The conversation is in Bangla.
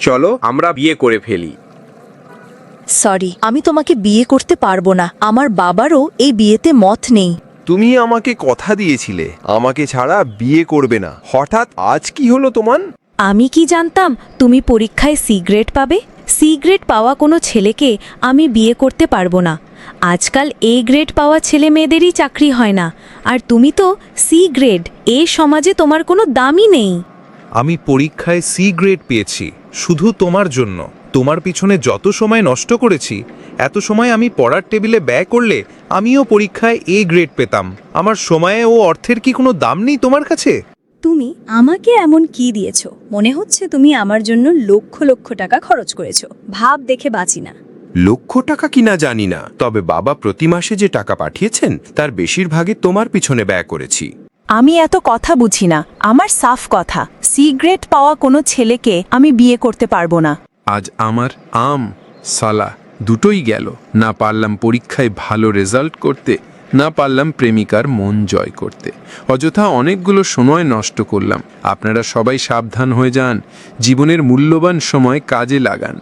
চলো আমরা বিয়ে করে ফেলি। সরি আমি তোমাকে বিয়ে করতে পারব না। আমার বাবারও এই বিয়েতে মত নেই। তুমি আমাকে কথা দিয়েছিলে। আমাকে ছাড়া বিয়ে করবে না। হঠাৎ আজ কি হলো তোমার? আমি কি জানতাম তুমি পরীক্ষায় সি গ্রেড পাবে? সি গ্রেড পাওয়া কোনো ছেলেকে আমি বিয়ে করতে পারব না। আজকাল এ গ্রেড পাওয়া ছেলে মেয়েদেরই চাকরি হয় না। আর তুমি তো সি গ্রেড। এ সমাজে তোমার কোনো দামই নেই। আমি পরীক্ষায় সি গ্রেড পেয়েছি শুধু তোমার জন্য। তোমার পিছনে যত সময় নষ্ট করেছি এত সময় আমি পড়ার টেবিলে ব্যয় করলে আমিও পরীক্ষায় এ গ্রেড পেতাম। আমার সময়ে ও অর্থের কি কোনো দাম নেই তোমার কাছে? তুমি আমাকে এমন কি দিয়েছ? মনে হচ্ছে তুমি আমার জন্য লক্ষ লক্ষ টাকা খরচ করেছ। ভাব দেখে বাঁচি না। লক্ষ টাকা কিনা জানি না তবে বাবা প্রতি মাসে যে টাকা পাঠিয়েছেন তার বেশিরভাগই তোমার পিছনে ব্যয় করেছি। আমি এত কথা বুঝি না আমার সাফ কথা। সি গ্রেড পাওয়া কোনো ছেলেকে আমি বিয়ে করতে পারব না। আজ আমার আম, সালা, দুটোই গেল। না পারলাম পরীক্ষায় ভালো রেজাল্ট করতে, না পারলাম প্রেমিকার মন জয় করতে। অযথা অনেকগুলো সময় নষ্ট করলাম। আপনারা সবাই সাবধান হয়ে যান। জীবনের মূল্যবান সময় কাজে লাগান।